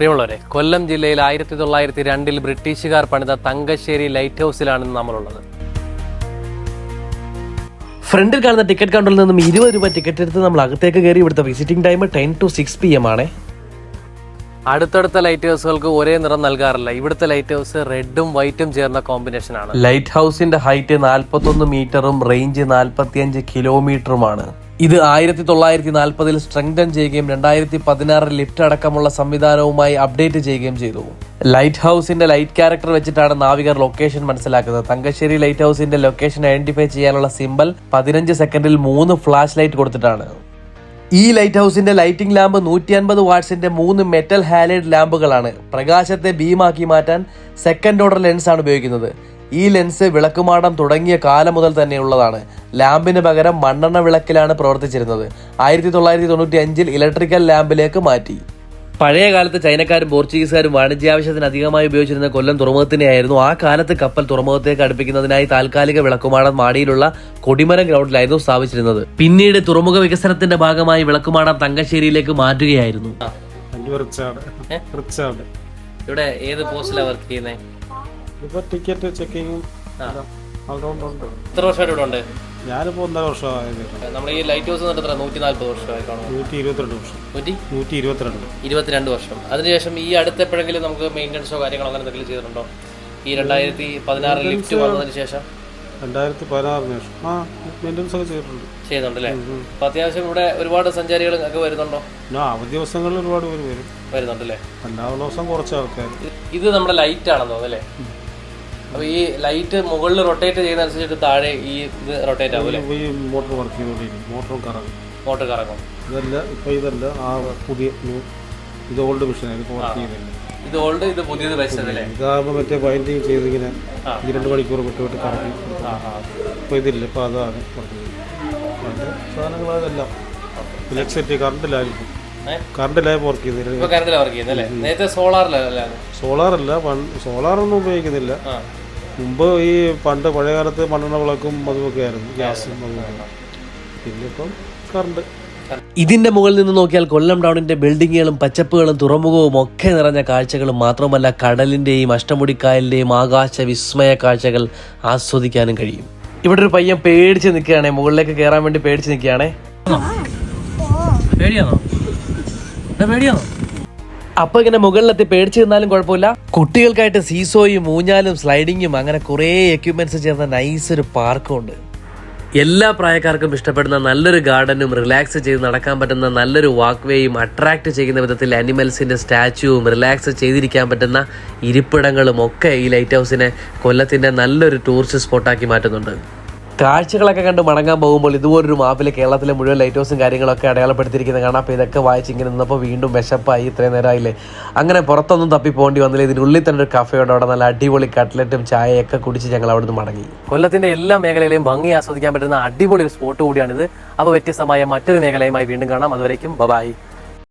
പ്രിയമുള്ളവരെ കൊല്ലം ജില്ലയിൽ ആയിരത്തി തൊള്ളായിരത്തി രണ്ടിൽ ബ്രിട്ടീഷുകാർ പണിത തങ്കശ്ശേരി ലൈറ്റ് ഹൗസിലാണ് നമ്മളുള്ളത്. ഫ്രണ്ടിൽ കാണുന്ന ടിക്കറ്റ് കൗണ്ടറിൽ നിന്നും ഇരുപത് രൂപ ടിക്കറ്റ് എടുത്ത് നമ്മൾ അകത്തേക്ക് കയറി ഇവിടുത്തെ visiting time ten to six P M ആണ്. അടുത്തടുത്ത ലൈറ്റ് ഹൗസുകൾക്ക് ഒരേ നിറം നൽകാറില്ല. ഇവിടുത്തെ ലൈറ്റ് ഹൗസ് റെഡും വൈറ്റും ചേർന്ന കോമ്പിനേഷൻ ആണ്. ലൈറ്റ് ഹൗസിന്റെ ഹൈറ്റ് നാൽപ്പത്തൊന്ന് മീറ്ററും റേഞ്ച് നാൽപ്പത്തിയഞ്ച് കിലോമീറ്ററുമാണ്. ഇത് ആയിരത്തി തൊള്ളായിരത്തി നാൽപ്പതിൽ സ്ട്രെങ്തൻ ചെയ്യുകയും രണ്ടായിരത്തി പതിനാറിൽ ലിഫ്റ്റ് അടക്കമുള്ള സംവിധാനവുമായി അപ്ഡേറ്റ് ചെയ്യുകയും ചെയ്തു. ലൈറ്റ് ഹൗസിന്റെ ലൈറ്റ് ക്യാരക്ടർ വെച്ചിട്ടാണ് നാവികർ ലൊക്കേഷൻ മനസ്സിലാക്കുന്നത്. തങ്കശ്ശേരി ലൈറ്റ് ഹൗസിന്റെ ലൊക്കേഷൻ ഐഡന്റിഫൈ ചെയ്യാനുള്ള സിമ്പൽ പതിനഞ്ച് സെക്കൻഡിൽ മൂന്ന് ഫ്ലാഷ് ലൈറ്റ് കൊടുത്തിട്ടാണ്. ഈ ലൈറ്റ് ഹൗസിന്റെ ലൈറ്റിംഗ് ലാമ്പ് നൂറ്റി അൻപത് വാട്ട്സിന്റെ മൂന്ന് മെറ്റൽ ഹാലൈഡ് ലാമ്പുകളാണ്. പ്രകാശത്തെ ബീമാക്കി മാറ്റാൻ സെക്കൻഡ് ഓർഡർ ലെൻസ് ആണ് ഉപയോഗിക്കുന്നത്. ഈ ലെൻസ് വിളക്കുമാടം തുടങ്ങിയ കാലം മുതൽ തന്നെയുള്ളതാണ്. ലാമ്പിന് പകരം മണ്ണെണ്ണ വിളക്കിലാണ് പ്രവർത്തിച്ചിരുന്നത്. ആയിരത്തി തൊള്ളായിരത്തി തൊണ്ണൂറ്റി അഞ്ചിൽ ഇലക്ട്രിക്കൽ ലാമ്പിലേക്ക് മാറ്റി. പഴയ കാലത്ത് ചൈനക്കാരും പോർച്ചുഗീസുകാരും വാണിജ്യ ആവശ്യത്തിന് അധികമായി ഉപയോഗിച്ചിരുന്ന കൊല്ലം തുറമുഖത്തിനെയായിരുന്നു. ആ കാലത്ത് കപ്പൽ തുറമുഖത്തേക്ക് അടുപ്പിക്കുന്നതിനായി താൽക്കാലിക വിളക്കുമാടം മാടിയിലുള്ള കൊടിമരം ഗ്രൗണ്ടിലായിരുന്നു സ്ഥാപിച്ചിരുന്നത്. പിന്നീട് തുറമുഖ വികസനത്തിന്റെ ഭാഗമായി വിളക്കുമാടം തങ്കശ്ശേരിയിലേക്ക് മാറ്റുകയായിരുന്നു. ഇവിടെ ഏത് പോസ്റ്റിലാണ് വർക്ക് ചെയ്യുന്നത് ഇപ്പൊ ടിക്കറ്റ് ചെക്കിങ്ങും എത്ര വർഷമായിട്ട് ഇവിടെ ഉണ്ട്? ഞാനിപ്പോ ഒന്നര വർഷമായത് നമ്മൾ ഈ ലൈറ്റ് ഹൗസ് എത്ര നൂറ്റി നാല്പത് വർഷമായി കാണും നൂറ്റി ഇരുപത്തിരണ്ട് വർഷം. നൂറ്റി? നൂറ്റി ഇരുപത്തിരണ്ട് ഇരുപത്തിരണ്ട് വർഷം. അതിനുശേഷം ഈ അടുത്തെപ്പോഴെങ്കിലും നമുക്ക് മെയിന്റനൻസോ കാര്യങ്ങളോ അങ്ങനെ എന്തെങ്കിലും ചെയ്തിട്ടുണ്ടോ? ഈ രണ്ടായിരത്തി പതിനാറിൽ ലിഫ്റ്റ് വന്നതിന് ശേഷം? രണ്ടായിരത്തി പതിനാറിന് ശേഷം. ആ മെയിന്റനൻസ് ഒക്കെ ചെയ്തിട്ടുണ്ട്. ചെയ്യുന്നുണ്ടല്ലേ അപ്പൊ അത്യാവശ്യം ഇവിടെ ഒരുപാട് സഞ്ചാരികൾ ഒക്കെ വരുന്നുണ്ടോ? അവധി ദിവസങ്ങളിൽ ഒരുപാട് പേര് വരും. വരുന്നുണ്ടല്ലേ? ദിവസം കുറച്ച് ആൾക്കാർ ഇത് ഇത് നമ്മുടെ ലൈറ്റ് ആണെന്ന് തോന്നുന്നു അല്ലേ? അപ്പൊ ഈ ലൈറ്റ് മുകളിൽ റൊട്ടേറ്റ് ചെയ്യുന്ന അനുസരിച്ചിട്ട് താഴെ ഈ ഇത് റൊട്ടേറ്റ് ആവും അല്ലേ? ഈ മോട്ടർ വർക്ക് ചെയ്തുകൊണ്ടിരിക്കും. മോട്ടറും കറങ്ങും മോട്ടർ കറങ്ങും ഇതല്ല ഇപ്പൊ ഇതല്ല ആ പുതിയ ഇത് ഓൾഡ് മെഷീനാണ് ഇപ്പോൾ വർക്ക് ചെയ്യുന്നില്ല. ഇത് ഓൾഡ് ഇത് പുതിയത് വെച്ചതല്ലേ ഇതാകുമ്പോൾ മറ്റേ ബൈൻഡിങ് ചെയ്ത് ഇങ്ങനെ ഈ രണ്ട് മണിക്കൂർ വിട്ട് വിട്ട് കറങ്ങി. ആ ഇതില്ല ഇപ്പോൾ അതാണ് പറഞ്ഞത് സാധനങ്ങൾ അതെല്ലാം. ഇലക്ട്രിസിറ്റി കറണ്ടിലായിരിക്കും? കറണ്ടിലായി വർക്ക് ചെയ്തില്ല ഇപ്പൊ കറണ്ടിലാണ് വർക്ക് ചെയ്യുന്നത് അല്ലേ? നേരത്തെ സോളാറിലല്ലേ സോളാറല്ല സോളാറൊന്നും ഉപയോഗിക്കുന്നില്ല. മുമ്പ് ഈ പണ്ട് പഴയ കാലത്ത് മണ്ണെണ്ണ വിളക്കും അതുമൊക്കെ ആയിരുന്നു. ഗ്യാസും അതുമൊക്കെ പിന്നെ ഇപ്പം കറണ്ട്. ഇതിന്റെ മുകളിൽ നിന്ന് നോക്കിയാൽ കൊല്ലം ടൗണിന്റെ ബിൽഡിങ്ങുകളും പച്ചപ്പുകളും തുറമുഖവും ഒക്കെ നിറഞ്ഞ കാഴ്ചകളും മാത്രമല്ല കടലിന്റെയും അഷ്ടമുടിക്കായലിന്റെയും ആകാശ വിസ്മയ കാഴ്ചകൾ ആസ്വദിക്കാനും കഴിയും. ഇവിടെ ഒരു പയ്യൻ പേടിച്ച് നിൽക്കുകയാണേ. മുകളിലേക്ക് കയറാൻ വേണ്ടി പേടിച്ച് നിൽക്കുകയാണേ. പേടിയാണോ? പേടിയാണോ? അപ്പൊ ഇങ്ങനെ മുകളിലെത്തി പേടിച്ച് നിന്നാലും കുഴപ്പമില്ല. കുട്ടികൾക്കായിട്ട് സീസോയും ഊഞ്ഞാലും സ്ലൈഡിങ്ങും അങ്ങനെ കുറേ എക്യുപ്മെന്റ്സ് ചേർന്ന നൈസ് ഒരു പാർക്കും ഉണ്ട്. എല്ലാ പ്രായക്കാർക്കും ഇഷ്ടപ്പെടുന്ന നല്ലൊരു ഗാർഡനും റിലാക്സ് ചെയ്ത് നടക്കാൻ പറ്റുന്ന നല്ലൊരു വാക്വേയും അട്രാക്ട് ചെയ്യുന്ന വിധത്തിൽ അനിമൽസിന്റെ സ്റ്റാച്യുവും റിലാക്സ് ചെയ്തിരിക്കാൻ പറ്റുന്ന ഇരിപ്പിടങ്ങളും ഒക്കെ ഈ ലൈറ്റ് ഹൗസിനെ കൊല്ലത്തിന്റെ നല്ലൊരു ടൂറിസ്റ്റ് സ്പോട്ടാക്കി മാറ്റുന്നുണ്ട്. കാഴ്ചകളൊക്കെ കണ്ട് മടങ്ങാൻ പോകുമ്പോൾ ഇതുപോലൊരു മാപ്പിൽ കേരളത്തിലെ മുഴുവൻ ലൈറ്റ് ഹൗസും കാര്യങ്ങളൊക്കെ അടയാളപ്പെടുത്തിയിരിക്കുന്നത് കാണാം. അപ്പോൾ ഇതൊക്കെ വായിച്ച് ഇങ്ങനെ നിന്നപ്പോൾ വീണ്ടും വിശപ്പായി ഇത്രയും നേരമായില്ലേ? അങ്ങനെ പുറത്തൊന്നും തപ്പി പോകേണ്ടി വന്നില്ല ഇതിനുള്ളിൽ തന്നെ ഒരു കഫേ ഉണ്ട്. അവിടെ നല്ല അടിപൊളി കട്ട്ലറ്റും ചായയൊക്കെ കുടിച്ച് ഞങ്ങൾ അവിടെ നിന്ന് മടങ്ങി. കൊല്ലത്തിന്റെ എല്ലാ മേഖലയിലെയും ഭംഗി ആസ്വദിക്കാൻ പറ്റുന്ന അടിപൊളി ഒരു സ്പോട്ട് കൂടിയാണിത്. അപ്പോൾ വ്യത്യസ്തമായ മറ്റൊരു മേഖലയുമായി വീണ്ടും കാണാം. അതുവരേക്കും ബൈ